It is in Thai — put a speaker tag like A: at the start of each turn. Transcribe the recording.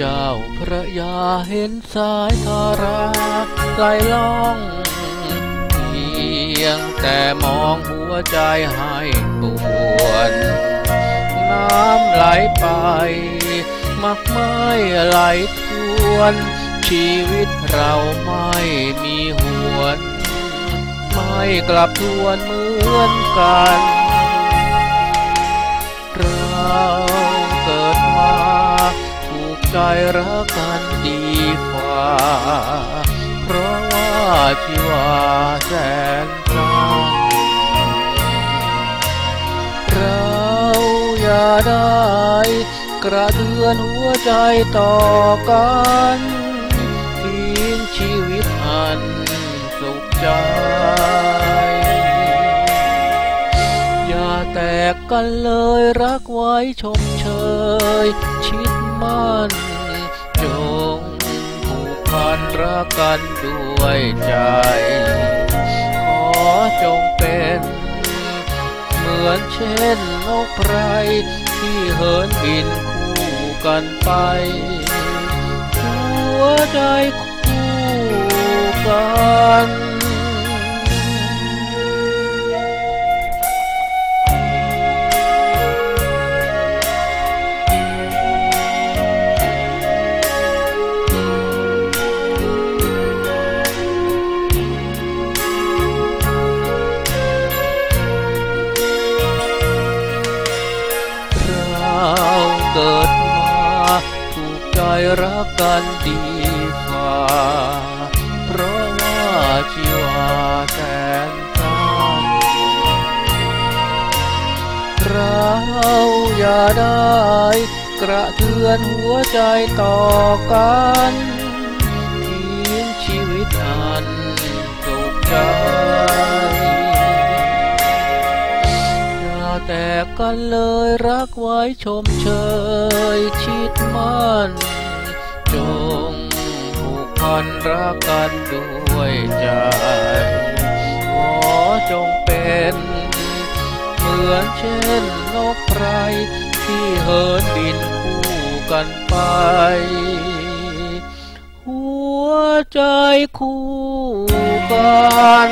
A: จ้าพระยาเห็นสายทาราไหลล่องเพียงแต่มองหัวใจให้ปวนน้ำไหลไป มักไม่ไหลทวน ชีวิตเราไม่มีหวน ไม่กลับทวนเหมือนกัน รักกันดีฝ่าเพราะว่าชีวาแสนจังเราอย่าได้กระเทือนหัวใจต่อกันทิ้งชีวิตอันสุขใจ อย่าแตกกันเลยรักไว้ชมเชย ชิดมั่น กันด้วยใจ ขอจงเป็น เหมือนเช่นนกไพรที่เหินบินคู่กันไป หัวใจ รักกันดีฝ่าเพราะว่าชีวาแสนกันเราอย่าได้กระเทือนหัวใจต่อกันทิ้งชีวิตอันสุขใจแตกกันเลยรักไว้ชมเชยชิดมั่น พันรักกันด้วยใจ ขอจงเป็นเหมือนเช่นนกไพรที่เหินบินคู่กันไป หัวใจคู่กัน